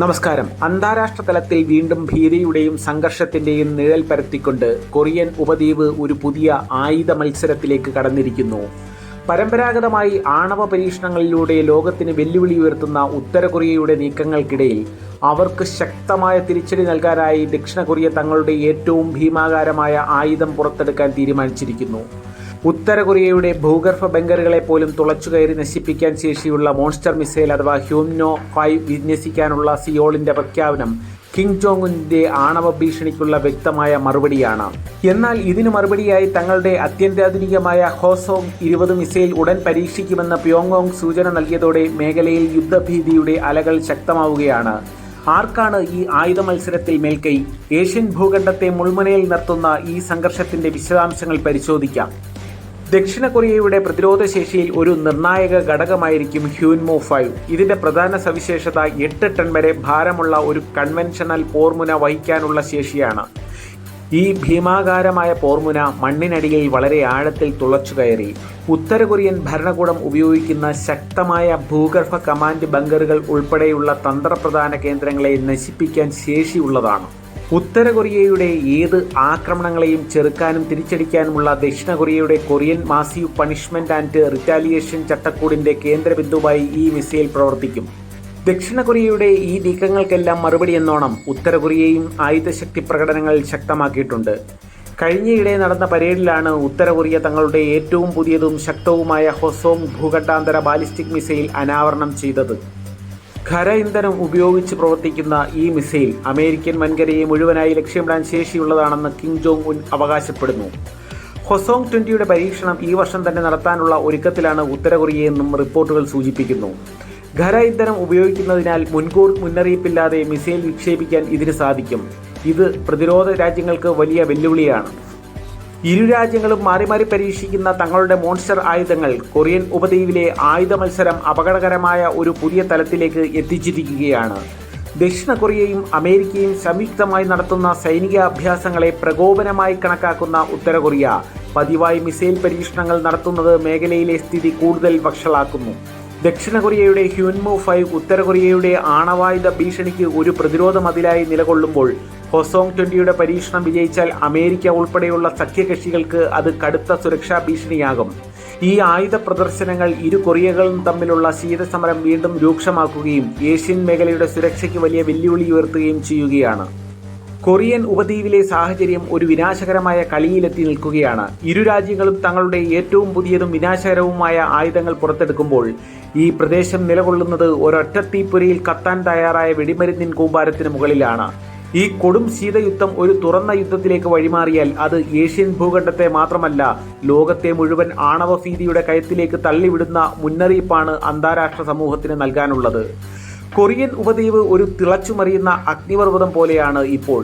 നമസ്കാരം. അന്താരാഷ്ട്ര തലത്തിൽ വീണ്ടും ഭീതിയുടെയും സംഘർഷത്തിന്റെയും നിഴൽ പരത്തിക്കൊണ്ട് കൊറിയൻ ഉപദ്വീപ് ഒരു പുതിയ ആയുധ മത്സരത്തിലേക്ക് കടന്നിരിക്കുന്നു. പരമ്പരാഗതമായി ആണവ പരീക്ഷണങ്ങളിലൂടെ ലോകത്തിന് വെല്ലുവിളി ഉയർത്തുന്ന ഉത്തര കൊറിയയുടെ നീക്കങ്ങൾക്കിടയിൽ അവർക്ക് ശക്തമായ തിരിച്ചടി നൽകാനായി ദക്ഷിണ കൊറിയ തങ്ങളുടെ ഏറ്റവും ഭീമാകാരമായ ആയുധം പുറത്തെടുക്കാൻ തീരുമാനിച്ചിരിക്കുന്നു. ഉത്തര കൊറിയയുടെ ഭൂഗർഭ ബങ്കറുകളെ പോലും തുളച്ചുകയറി നശിപ്പിക്കാൻ ശേഷിയുള്ള മോൺസ്റ്റർ മിസൈൽ അഥവാ ഹ്യൂംനോ ഫൈവ് വിന്യസിക്കാനുള്ള സിയോളിന്റെ പ്രഖ്യാപനം കിങ് ജോങ്ങുന്റെ ആണവ ഭീഷണിക്കുള്ള വ്യക്തമായ മറുപടിയാണ്. എന്നാൽ ഇതിനു മറുപടിയായി തങ്ങളുടെ അത്യന്താധുനികമായ ഹോസോങ് ഇരുപത് മിസൈൽ ഉടൻ പരീക്ഷിക്കുമെന്ന് പ്യോങ്ങോങ് സൂചന നൽകിയതോടെ മേഖലയിൽ യുദ്ധഭീതിയുടെ അലകൾ ശക്തമാവുകയാണ്. ആർക്കാണ് ഈ ആയുധ മത്സരത്തിൽ മേൽക്കൈ? ഏഷ്യൻ ഭൂഖണ്ഡത്തെ മുൾമുനയിൽ നിർത്തുന്ന ഈ സംഘർഷത്തിന്റെ വിശദാംശങ്ങൾ പരിശോധിക്കാം. ദക്ഷിണ കൊറിയയുടെ പ്രതിരോധ ശേഷിയിൽ ഒരു നിർണായക ഘടകമായിരിക്കും ഹ്യൂൻമോ ഫൈവ്. ഇതിന്റെ പ്രധാന സവിശേഷത എട്ട് ടൺ വരെ ഭാരമുള്ള ഒരു കൺവെൻഷണൽ പോർമുന വഹിക്കാനുള്ള ശേഷിയാണ്. ഈ ഭീമാകാരമായ പോർമുന മണ്ണിനടിയിൽ വളരെ ആഴത്തിൽ തുളച്ചു കയറി. ഉത്തര കൊറിയൻ ഭരണകൂടം ഉപയോഗിക്കുന്ന ശക്തമായ ഭൂഗർഭ കമാൻഡ് ബങ്കറുകൾ ഉൾപ്പെടെയുള്ള തന്ത്രപ്രധാന കേന്ദ്രങ്ങളെ നശിപ്പിക്കാൻ ശേഷിയുള്ളതാണ്. ഉത്തര കൊറിയയുടെ ഏത് ആക്രമണങ്ങളെയും ചെറുക്കാനും തിരിച്ചടിക്കാനുമുള്ള ദക്ഷിണ കൊറിയയുടെ Korean massive punishment and retaliation ചട്ടക്കൂടിന്റെ കേന്ദ്രബിന്ദുവായി ഈ മിസൈൽ പ്രവർത്തിക്കും. ദക്ഷിണ കൊറിയയുടെ ഈ നീക്കങ്ങൾക്കെല്ലാം മറുപടി എന്നോണം ഉത്തര കൊറിയയും ആയുധശക്തി പ്രകടനങ്ങൾ ശക്തമാക്കിയിട്ടുണ്ട്. കഴിഞ്ഞയിടെ നടന്ന പരേഡിലാണ് ഉത്തര കൊറിയ തങ്ങളുടെ ഏറ്റവും പുതിയതും ശക്തവുമായ ഹൊസോങ് ഭൂഖണ്ഡാന്തര ബാലിസ്റ്റിക് മിസൈൽ അനാവരണം ചെയ്തത്. ഖര ഇന്ധനം ഉപയോഗിച്ച് പ്രവർത്തിക്കുന്ന ഈ മിസൈൽ അമേരിക്കൻ വൻകരയെ മുഴുവനായി ലക്ഷ്യമിടാൻ ശേഷിയുള്ളതാണെന്ന് കിങ് ജോങ് ഉൻ അവകാശപ്പെടുന്നു. ഹൊസോങ് ട്വന്റിയുടെ പരീക്ഷണം ഈ വർഷം തന്നെ നടത്താനുള്ള ഒരുക്കത്തിലാണ് ഉത്തര കൊറിയയെന്നും റിപ്പോർട്ടുകൾ സൂചിപ്പിക്കുന്നു. ഖര ഇന്ധനം ഉപയോഗിക്കുന്നതിനാൽ മുൻകൂർ മുന്നറിയിപ്പില്ലാതെ മിസൈൽ വിക്ഷേപിക്കാൻ ഇതിന് സാധിക്കും. ഇത് പ്രതിരോധ രാജ്യങ്ങൾക്ക് വലിയ വെല്ലുവിളിയാണ്. ഇരു രാജ്യങ്ങളും മാറി മാറി പരീക്ഷിക്കുന്ന തങ്ങളുടെ മോൺസ്റ്റർ ആയുധങ്ങൾ കൊറിയൻ ഉപദ്വീപിലെ ആയുധ മത്സരം അപകടകരമായ ഒരു പുതിയ തലത്തിലേക്ക് എത്തിച്ചിരിക്കുകയാണ്. ദക്ഷിണ കൊറിയയും അമേരിക്കയും സംയുക്തമായി നടത്തുന്ന സൈനിക അഭ്യാസങ്ങളെ പ്രകോപനമായി കണക്കാക്കുന്ന ഉത്തര കൊറിയ പതിവായി മിസൈൽ പരീക്ഷണങ്ങൾ നടത്തുന്നത് മേഖലയിലെ സ്ഥിതി കൂടുതൽ വഷളാക്കുന്നു. ദക്ഷിണ കൊറിയയുടെ ഹ്യൂൻമോ ഫൈവ് ഉത്തര കൊറിയയുടെ ആണവായുധ ഭീഷണിക്ക് ഒരു പ്രതിരോധ മതിലായി നിലകൊള്ളുമ്പോൾ ഹൊസോങ് ട്വന്റിയുടെ പരീക്ഷണം വിജയിച്ചാൽ അമേരിക്ക ഉൾപ്പെടെയുള്ള സഖ്യകക്ഷികൾക്ക് അത് കടുത്ത സുരക്ഷാ ഭീഷണിയാകും. ഈ ആയുധ പ്രദർശനങ്ങൾ ഇരു കൊറിയകളും തമ്മിലുള്ള ശീതസമരം വീണ്ടും രൂക്ഷമാക്കുകയും ഏഷ്യൻ മേഖലയുടെ സുരക്ഷയ്ക്ക് വലിയ വെല്ലുവിളി ഉയർത്തുകയും ചെയ്യുകയാണ്. കൊറിയൻ ഉപദ്വീപിലെ സാഹചര്യം ഒരു വിനാശകരമായ കളിയിലെത്തി നിൽക്കുകയാണ്. ഇരു രാജ്യങ്ങളും തങ്ങളുടെ ഏറ്റവും പുതിയതും വിനാശകരവുമായ ആയുധങ്ങൾ പുറത്തെടുക്കുമ്പോൾ ഈ പ്രദേശം നിലകൊള്ളുന്നത് ഒരൊറ്റ തീപ്പൊരിയിൽ കത്താൻ തയ്യാറായ വെടിമരുന്നിൻ കൂമ്പാരത്തിന് മുകളിലാണ്. ഈ കൊടും ശീതയുദ്ധം ഒരു തുറന്ന യുദ്ധത്തിലേക്ക് വഴിമാറിയാൽ അത് ഏഷ്യൻ ഭൂഖണ്ഡത്തെ മാത്രമല്ല ലോകത്തെ മുഴുവൻ ആണവ ഭീതിയുടെ കയത്തിലേക്ക് തള്ളിവിടുന്ന മുന്നറിയിപ്പാണ് അന്താരാഷ്ട്ര സമൂഹത്തിന് നൽകാനുള്ളത്. കൊറിയൻ ഉപദ്വീപ് ഒരു തിളച്ചുമറിയുന്ന അഗ്നിപർവതം പോലെയാണ് ഇപ്പോൾ.